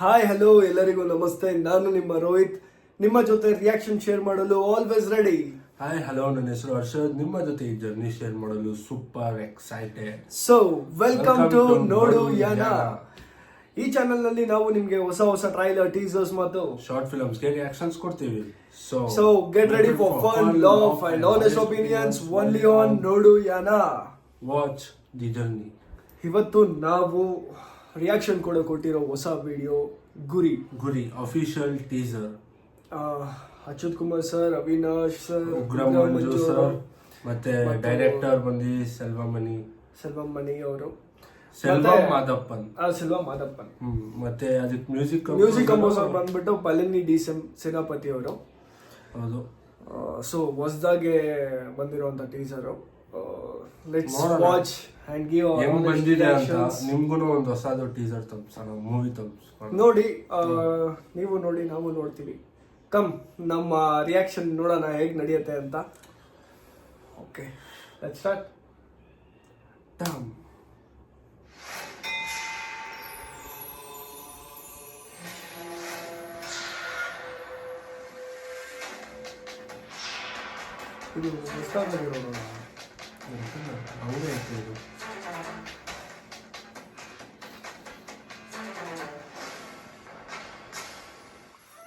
Hi hello ಎಲ್ಲರಿಗೂ ನಮಸ್ತೆ. ನಾನು ನಿಮ್ಮ ರೋಹಿತ್. ನಿಮ್ಮ ಜೊತೆ ರಿಯಾಕ್ಷನ್ ಶೇರ್ ಮಾಡಲು ಆಲ್ವೇಸ್ ರೆಡಿ ಹಾಯ್ ಹಲೋ ನನ್ನ ಹೆಸರು ಹರ್ಷದ್. ನಿಮ್ಮ ಜೊತೆ ಈ ಜರ್ನಿ ಶೇರ್ ಮಾಡಲು super excited so welcome to Nodu Yana. ಈ ಚಾನೆಲ್ನಲ್ಲಿ ನಾವು ನಿಮ್ಗೆ ಹೊಸ ಹೊಸ ಟ್ರೈಲರ್ ಟೀಸರ್ಸ್ ಮತ್ತು ಶಾರ್ಟ್ ಫಿಲ್ಮ್ಸ್ಗೆ ರಿಯಾಕ್ಷನ್ಸ್ ಕೊಡ್ತೀವಿ. So so get ready for fun love and honest opinions only on Nodu Yaana. Watch the journey ಇವತ್ತು ನಾವು ರಿಯಾಕ್ಷನ್ ಕೂಡ ಕೊಟ್ಟಿರೋ ಹೊಸ video Guri. Guri official teaser Achyuth Kumar sir Avinash sir Ugra Manju sir ಮತ್ತೆ director ಬಂದು ಸೆಲ್ವಮಣಿ. ಸೆಲ್ವಂ ಮನಿ ಅವರು. ಸೆಲ್ವಂ ಮಾದಪ್ಪನ್. ಸೆಲ್ವ ಮಾದಪ್ಪನ್. ಮತ್ತೆ ಅದಕ್ಕೆ ಮ್ಯೂಸಿಕ್ ಮ್ಯೂಸಿಕ್ ಕಂಪೋಸರ್ ಬಂದ್ಬಿಟ್ಟು ಪಲಿನಿ ಡಿ ಸೆಂ ಸೇನಾಪತಿ ಅವರು. ಹೌದು. ಸೊ ಹೊಸದಾಗೆ ಬಂದಿರುವಂತ teaser let's. Watch and give ಹೆಂಗ್ ಬಂದಿದೆ ಅಂತ ನಿಮ್ಗೂ ಒಂದು ಹೊಸದು ಟೀಸರ್ ತಪ್ಸೋಣ ಮೂವಿ ತಪ್ಸ್ಕೊಂಡು ನೋಡಿ ನೀವು ನೋಡಿ ನಾವು ನೋಡ್ತೀವಿ. ಕಮ್ ನಮ್ಮ ರಿಯಾಕ್ಷನ್ ನೋಡೋಣ ಹೇಗ್ ನಡೆಯುತ್ತೆ ಅಂತ. ಓಕೆ ಲೆಟ್ಸ್ ಸ್ಟಾರ್ಟ್ ಟಮ್ ಇದು ಹೊಸದಾಗಿರೋದು ಹಂಗೆ ಐತೆ ಇದು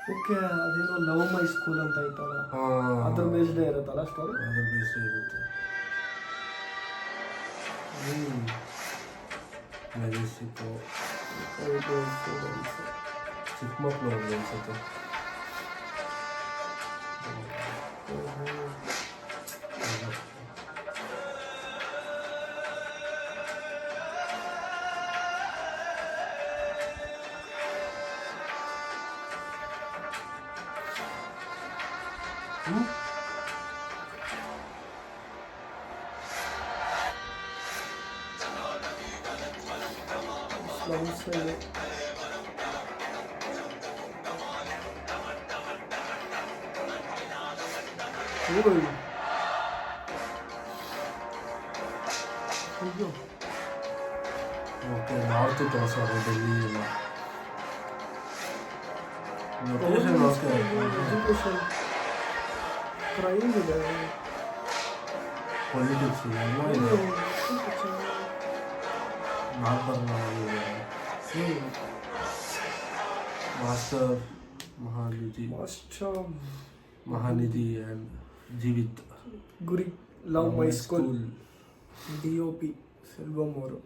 ಓಕೆ ಅದೇನೋ ಲವ್ ಮೈ ಸ್ಕೂಲ್ ಅಂತ ಐತಲ್ಲ ಹಾ ಅದ್ರ ಬೇಸ್ಡೇ ಇರುತ್ತಲ್ಲ ಸ್ಟೋರಿ ಅದ್ರ ಬೇಸ್ ಇರುತ್ತೆ ಹ್ಮ್ ಮೆಜೆಸ್ಟಿಕ್ಕು ಚಿಕ್ಕ ಮಕ್ಕಳು ಅವ್ರಿಗೆ ಅನ್ಸುತ್ತೆ ಹ್ಮ್ ಓಕೆ ನಾರ್ತ್ ತೋರ್ಸೋರು ಡೆಲ್ಲಿ ಎಲ್ಲ ಲೊಕೇಶನ್ ಓಕೆ ಕ್ರೈಮ್ ಇದೆ ಪೊಲಿಟಿಕ್ಸ್ ಇದೆ ಎಲ್ಲ ಇದೆ Украине, да. Поведется нормально. Надо Master Mahanidhi. Master Mahanidhi and Jivit. Guri Love My School. DOP Silvamoro.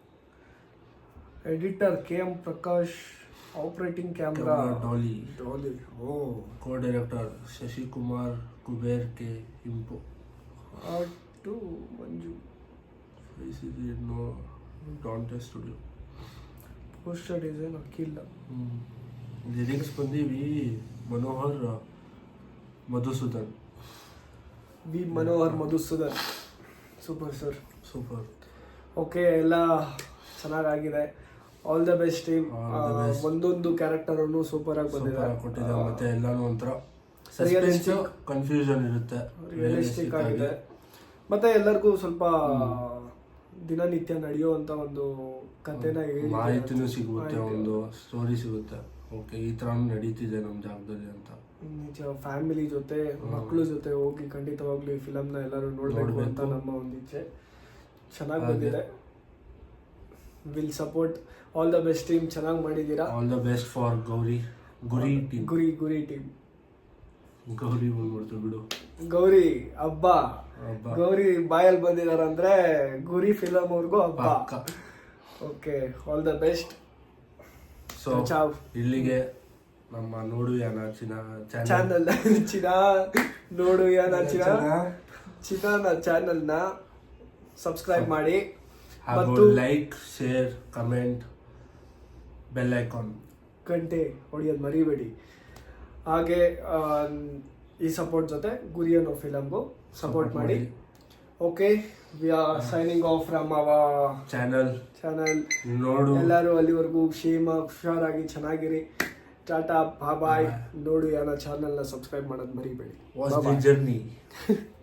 Editor KM Prakash operating camera dolly dolly O co director Shashikumar Kuber K ಇಂಪು ಟು ಮಂಜು ನೋ Dante studio poster design ಅಕ್ಕಿಲ್ಲ lyrics ಬಂದೀವಿ Manohar Madhusudan. V Manohar Madhusudan. Super sir. Super. Okay ಎಲ್ಲ ಚೆನ್ನಾಗಾಗಿದೆ. All the best team. ಒಂದೊಂದು character ಅನ್ನು super ಆಗಿ ಬಂದಿದ್ದಾರೆ. ಕೊಟ್ಟಿದ್ದಾರೆ. ಮತ್ತೆ ಎಲ್ಲಾನು ಒಂಥರ ಸಸ್ಪೆನ್ಸ್ ಕನ್ಫ್ಯೂಷನ್ ಇರುತ್ತೆ. ರಿಯಲಿಸ್ಟಿಕ್ ಆಗಿದೆ. ಮತ್ತೆ ಎಲ್ಲರಿಗೂ ಸ್ವಲ್ಪ ದಿನನಿತ್ಯ ನಡೆಯುವಂತ ಒಂದು ಕಥೆನ ಹೇಳಿ ಮಾಹಿತಿನೂ ಸಿಗುತ್ತೆ ಒಂದು ಸ್ಟೋರಿ ಸಿಗುತ್ತೆ. ಓಕೆ ಈ ತರ ನಡೀತಿದೆ ನಮ್ಮ ಜಾಗದಲ್ಲಿ ಅಂತ. ನಿಜ ಫ್ಯಾಮಿಲಿ ಜೊತೆ ಮಕ್ಕಳ ಜೊತೆ ಹೋಗಿ ಖಂಡಿತವಾಗ್ಲೂ ಈ ಫಿಲಮ್ನ ಎಲ್ಲರೂ ನೋಡ್ಬೇಕು ಅಂತ ನಮ್ಮ ಒಂದು ಇಚ್ಛೆ ಚೆನ್ನಾಗಿ ಬಂದಿದೆ. Will support all the best team ಚೆನ್ನಾಗಿ ಮಾಡಿದ್ದೀರಾ? All the best for Gauri Guri team Guri ಗುರಿ ಟೀಮ್ ಗೌರಿ ಬಂದ್ಬಿಡ್ತು ಬಿಡು. ಗೌರಿ ಹಬ್ಬ. ಹಬ್ಬ. ಗೌರಿ ಬಾಯಲ್ಲಿ ಬಂದಿದಾರಂದ್ರೆ ಗುರಿ ಫಿಲಮ್ ಅವ್ರಿಗೂ ಹಬ್ಬ. ಪಕ್ಕ. Okay all the best so ಚಾವ್. ಇಲ್ಲಿಗೆ ನಮ್ಮ ನೋಡು ಯಾನ ಚಿನ ಚಾನಲ್ ಚಿನ ನೋಡು ಯಾನ ಚಿನ ಚಿನ ಚಾನಲ್ನ ಚಾನಲ್ ಸಬ್ಸ್ಕ್ರೈಬ್ ಮಾಡಿ. ಹಾಗೂ like share comment bell icon ಗಂಟೆ ಹೊಡೆಯೋದು ಮರಿಬೇಡಿ. ಹಾಗೆ ಈ ಸಪೋರ್ಟ್ ಜೊತೆ ಗುರಿ ಅನ್ನೋ ಫಿಲಮ್ಗೂ ಸಪೋರ್ಟ್ ಮಾಡಿ. Okay we are signing off from ಅವ ಚಾನಲ್ ಚಾನಲ್ ನೋಡು. ಎಲ್ಲರೂ ಅಲ್ಲಿವರೆಗೂ ಕ್ಷೇಮ ಹುಷಾರಾಗಿ ಚೆನ್ನಾಗಿರಿ. ಟಾಟಾ ಬಾಯ್. ನೋಡು ಯಾರ ಚಾನಲ್ನ ಸಬ್ಸ್ಕ್ರೈಬ್ ಮಾಡೋದು ಮರಿಬೇಡಿ. ಜರ್ನಿ